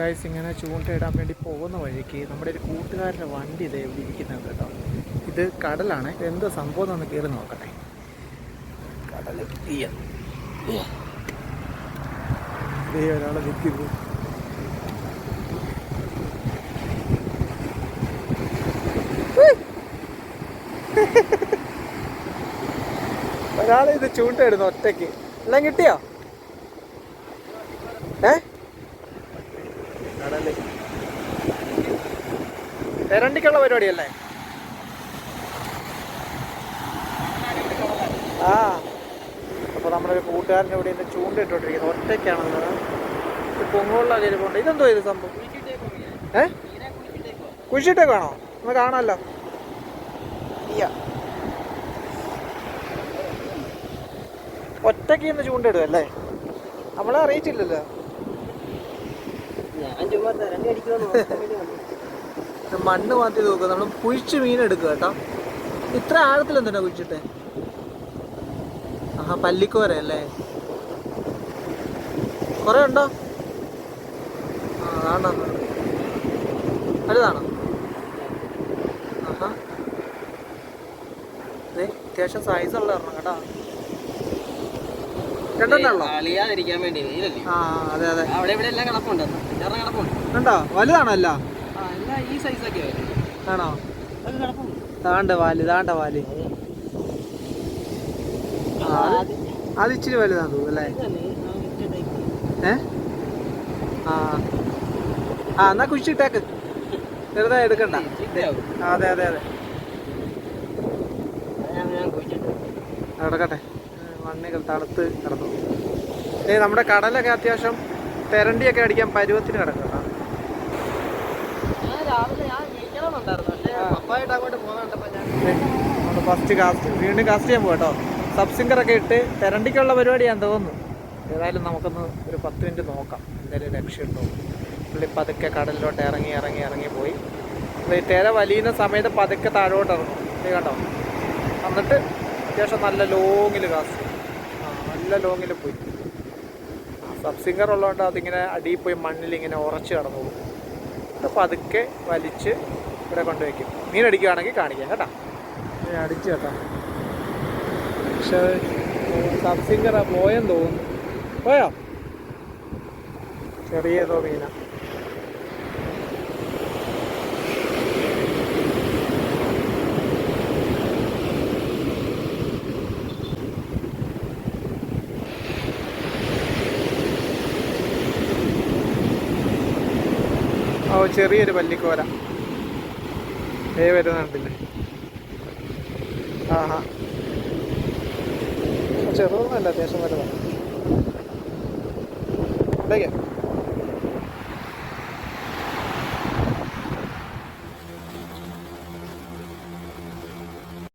Guys ഇങ്ങനെ ചൂണ്ടയിടാൻ വേണ്ടി പോകുന്ന വഴിക്ക് നമ്മുടെ ഒരു കൂട്ടുകാരന്റെ വണ്ടി ഇതേ ഇവിടെ ഇരിക്കുന്നത് കേട്ടോ. ഇത് കടലാണ്. എന്ത് സംഭവം എന്നൊന്ന് കയറി നോക്കട്ടെ. കടൽ ഇതേ ഒരാളെ നിൽക്കുന്നു ഒരാളെ ഇത് ചൂണ്ടയിടുന്നു ഒറ്റയ്ക്ക്. എല്ലാം കിട്ടിയോ? ഏ? കടൽ പരിപാടിയല്ലേ? ആ. അപ്പോൾ നമ്മുടെ ഒരു കൂട്ടുകാരന്റെ ഇവിടെ നിന്ന് ചൂണ്ടിട്ടോണ്ടിരിക്കുന്നത് ഒറ്റയ്ക്കാണല്ലോ. ഇത് പൊങ്ങുള്ള ചെരുപ്പുണ്ട് ഇതെന്തോ ഇത് സംഭവം? ഏ? വേണോ ഒന്ന് കാണാമല്ലോ. ഒറ്റയ്ക്ക് ഇന്ന് ചൂണ്ടിടും നമ്മളെ അറിയിച്ചില്ലല്ലോ മണ്ണ് മാറ്റി നോക്കുക നമ്മൾ കുഴിച്ച് മീൻ എടുക്കുക കേട്ടോ. ഇത്ര ആഴത്തിൽ കുഴിച്ചിട്ടെ? ആഹാ പല്ലിക്കോര അല്ലേ കുറെ ഉണ്ടോ? ആ അതാണ്ടോ വലുതാണോ? ആഹാ. അതെ അത്യാവശ്യം സൈസ് ഉള്ള കേട്ടോ. അളിയാതിരിക്കാൻ വേണ്ടി ആ അതെ അതെ. അവിടെ ഇവിടെ എല്ലാം കിടപ്പുണ്ട് കിടപ്പുണ്ട്. ഉണ്ടോ വലുതാണോ അല്ല ഈ സൈസൊക്കെ ആണോ? താണ്ട വാൽ താണ്ട വാൽ. അത്. ഇച്ചിരി വലുതാന്ന് തോന്നുന്നു അല്ലേ? ഏ? ആ. ആ എന്നാ കുഴിച്ചിട്ടേക്ക്. വെറുതെ എടുക്കണ്ട. അതെ അതെ അതെ. അതെ കിടക്കട്ടെ മണ്ണികൾ തണുത്ത് കിടന്നു. ഏ നമ്മുടെ കടലൊക്കെ അത്യാവശ്യം തെരണ്ടിയൊക്കെ അടിക്കാൻ പരുവത്തിന് കിടക്കും കേട്ടോ രാവിലെ ഞാൻ ജയിക്കണമെന്നുണ്ടായിരുന്നു പക്ഷേ പപ്പായിട്ട് അങ്ങോട്ട് പോകുന്നുണ്ടപ്പോ ഞാൻ നമ്മൾ ഫസ്റ്റ് കാസ്റ്റ് വീണ്ടും കാസ്റ്റ് ചെയ്യാൻ പോകട്ടോ സബ്സിംഗറൊക്കെ ഇട്ട് തെരണ്ടിക്കുള്ള പരിപാടിയാന്ന് തോന്നുന്നു. ഏതായാലും നമുക്കൊന്ന് ഒരു പത്ത് മിനിറ്റ് നോക്കാം. എന്തായാലും രക്ഷയുണ്ടോ? പുള്ളി പതുക്കെ കടലിലോട്ട് ഇറങ്ങി ഇറങ്ങി ഇറങ്ങി പോയി. ഈ തിര വലിയുന്ന സമയത്ത് പതുക്കെ താഴോട്ട് ഇറങ്ങും. കേട്ടോ കണ്ടോ? എന്നിട്ട് അത്യാവശ്യം നല്ല ലോങ്ങിൽ കാസ്റ്റ് നല്ല ലോങ്ങിൽ പോയി. സബ്സിംഗർ ഉള്ളതുകൊണ്ട് അതിങ്ങനെ അടിയിൽ പോയി മണ്ണിൽ ഇങ്ങനെ ഉറച്ച് കടന്നു പോകും. അപ്പോൾ പതുക്കെ വലിച്ച് ഇവിടെ കൊണ്ടുവയ്ക്കും മീൻ അടിക്കുകയാണെങ്കിൽ കാണിക്കാം കേട്ടോ. മീൻ അടിച്ചു കേട്ടോ. പക്ഷേ സബ്സിംഗർ പോയെന്ന് തോന്നുന്നു. പോയോ? ചെറിയ ഏതോ ചെറിയൊരു പല്ലിക്കോര ഏ വരുന്നുണ്ടല്ലേ ആഹാ. ചെറുതൊന്നുമല്ല അത്യാവശ്യം വലുതാണ്. ഇവിടേക്ക്